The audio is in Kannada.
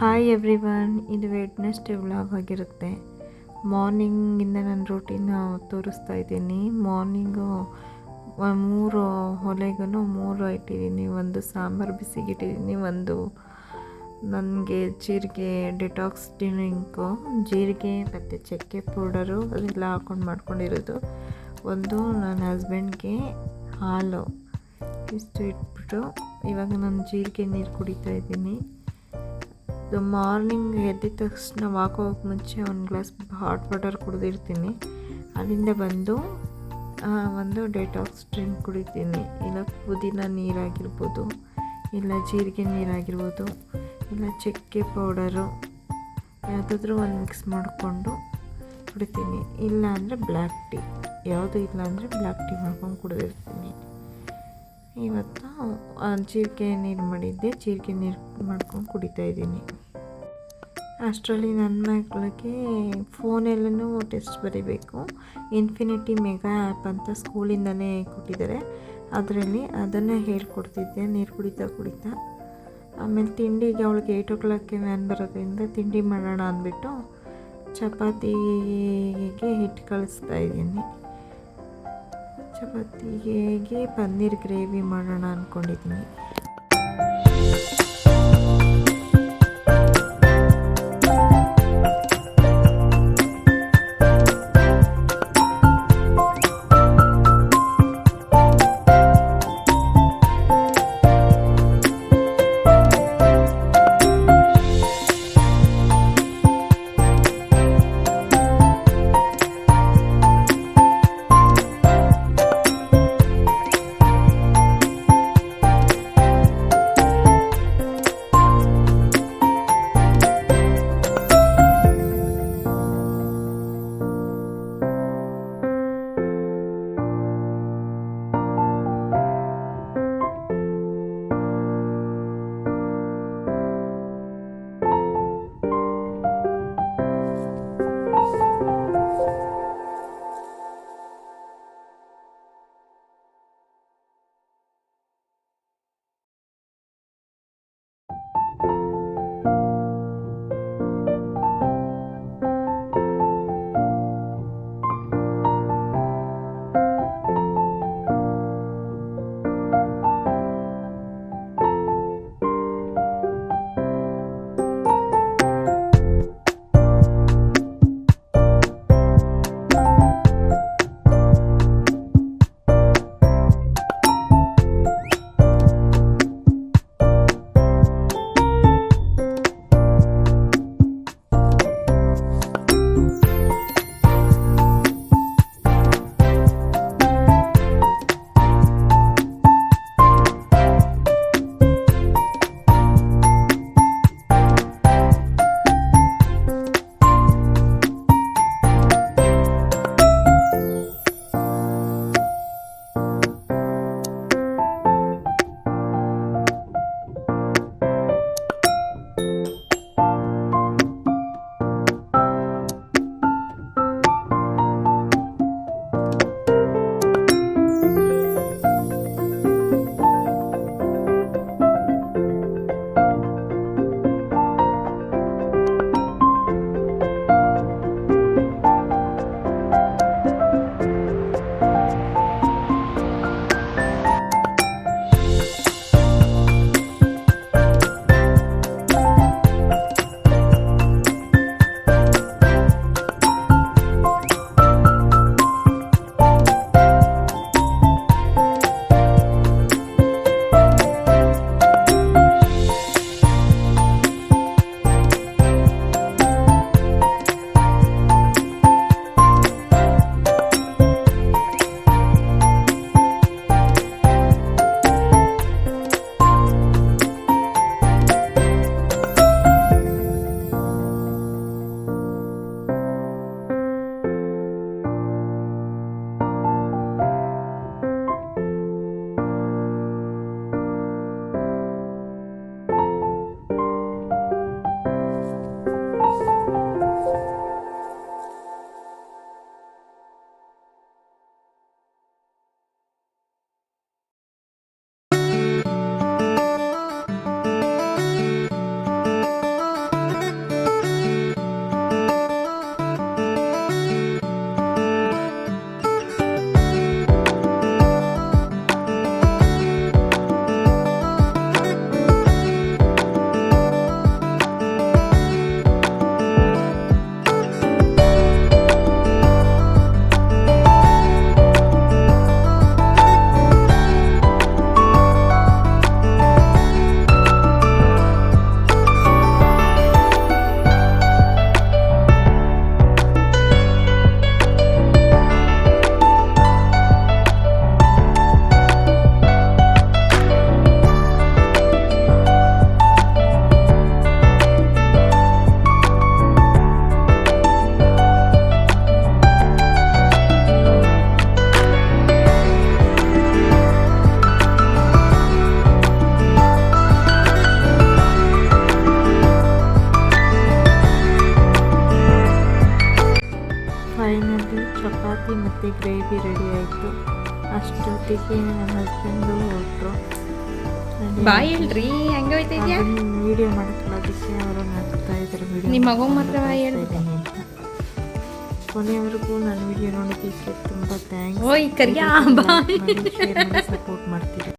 ಹಾಯ್ ಎವ್ರಿ ಒನ್ ಇದು ವೆಡ್ನೆಸ್ಡೇ ವ್ಲಾಗ್ ಆಗಿರುತ್ತೆ. ಮಾರ್ನಿಂಗಿಂದ ನಾನು ರೂಟೀನ್ ತೋರಿಸ್ತಾ ಇದ್ದೀನಿ. ಮಾರ್ನಿಂಗು ಮೂರು ಹೊಲೆಗೂ ಮೂರು ಇಟ್ಟಿದ್ದೀನಿ. ಒಂದು ಸಾಂಬಾರು ಬಿಸಿಗಿಟ್ಟಿದ್ದೀನಿ ಒಂದು ನನಗೆ ಜೀರಿಗೆ ಡಿಟಾಕ್ಸ್ ಡ್ರಿಂಕು ಜೀರಿಗೆ ಮತ್ತು ಚಕ್ಕೆ ಪೌಡರು ಅದೆಲ್ಲ ಹಾಕ್ಕೊಂಡು ಮಾಡ್ಕೊಂಡಿರೋದು. ಒಂದು ನನ್ನ ಹಸ್ಬೆಂಡ್ಗೆ ಹಾಲು. ಇಷ್ಟು ಇಟ್ಬಿಟ್ಟು ಇವಾಗ ನಾನು ಜೀರಿಗೆ ನೀರು ಕುಡಿತಾ ಇದ್ದೀನಿ. ಮಾರ್ನಿಂಗ್ ಎದ್ದಿದ ತಕ್ಷಣ ವಾಕ್ ಹೋಗೋಕ್ಕೆ ಮುಂಚೆ ಒಂದು ಗ್ಲಾಸ್ ಹಾಟ್ ವಾಟರ್ ಕುಡಿದಿರ್ತೀನಿ. ಅಲ್ಲಿಂದ ಬಂದು ಒಂದು ಡೆಟಾಕ್ಸ್ ಡ್ರಿಂಕ್ ಕುಡಿತೀನಿ. ಇಲ್ಲ ಪುದೀನ ನೀರಾಗಿರ್ಬೋದು, ಇಲ್ಲ ಜೀರಿಗೆ ನೀರಾಗಿರ್ಬೋದು, ಇಲ್ಲ ಚಕ್ಕೆ ಪೌಡರು ಯಾವುದಾದ್ರೂ ಒಂದು ಮಿಕ್ಸ್ ಮಾಡಿಕೊಂಡು ಕುಡಿತೀನಿ. ಇಲ್ಲ ಅಂದರೆ ಬ್ಲ್ಯಾಕ್ ಟೀ ಯಾವುದು ಇಲ್ಲ ಅಂದರೆ ಬ್ಲ್ಯಾಕ್ ಟೀ ಮಾಡ್ಕೊಂಡು ಕುಡಿದಿರ್ತೀನಿ. ಇವತ್ತು ಜೀರಿಗೆ ನೀರು ಮಾಡಿದ್ದೆ. ಜೀರಿಗೆ ನೀರು ಮಾಡ್ಕೊಂಡು ಕುಡಿತಾ ಇದ್ದೀನಿ. ಅಷ್ಟರಲ್ಲಿ ನನ್ನ ಮಕ್ಕಳಿಗೆ ಫೋನಲ್ಲೂ ಟೆಸ್ಟ್ ಬರೀಬೇಕು. ಇನ್ಫಿನಿಟಿ ಮೆಗಾ ಆ್ಯಪ್ ಅಂತ ಸ್ಕೂಲಿಂದನೇ ಕೊಟ್ಟಿದ್ದಾರೆ. ಅದರಲ್ಲಿ ಅದನ್ನು ಹೇಳ್ಕೊಡ್ತಿದ್ದೆ, ನೀರು ಕುಡಿತಾ ಕುಡಿತಾ. ಆಮೇಲೆ ತಿಂಡಿಗೆ ಅವಳಿಗೆ ಏಯ್ಟ್ ಓ ಕ್ಲಾಕ್ಗೆ ವ್ಯಾನ್ ಬರೋದ್ರಿಂದ ತಿಂಡಿ ಮಾಡೋಣ ಅಂದ್ಬಿಟ್ಟು ಚಪಾತಿಗೆ ಹಿಟ್ಟು ಕಳಿಸ್ತಾ ಇದ್ದೀನಿ. ಚಪಾತಿಗೆ ಪನ್ನೀರ್ ಗ್ರೇವಿ ಮಾಡೋಣ ಅಂದ್ಕೊಂಡಿದ್ದೀನಿ. ಮತ್ತು ಗ್ರೇವಿ ರೆಡಿ ಆಯಿತು. ಅಷ್ಟೊತ್ತಿಗೆ ನನ್ನ ಹಸ್ಬೆಂಡು ಹೊರಟರು ಬಾಯ್ ಹೇಳ್ರಿ ಹೆಂಗೆ ಹೋಯ್ತಾ ಇದೆಯಾ ವಿಡಿಯೋ ಮಾಡ್ಕೊಳ್ಳೋದಕ್ಕೆ ಅವರು ನಗ್ತಾ ಇದ್ದಾರೆ ವಿಡಿಯೋ ನಿಮ್ಮ ಮಗು ಮಾತ್ರ ಬಾಯ್ ಹೇಳ್ತಿದ್ದೀನಿ ಕೊನೆಯವರೆಗೂ ನನ್ನ ವಿಡಿಯೋ ನೋಡೋದಕ್ಕೆ ತುಂಬ ಥ್ಯಾಂಕ್ಸ್ ಓಯ್ ಕರಿಯಾ ಬಾಯ್. ಸಪೋರ್ಟ್ ಮಾಡ್ತೀರಿ.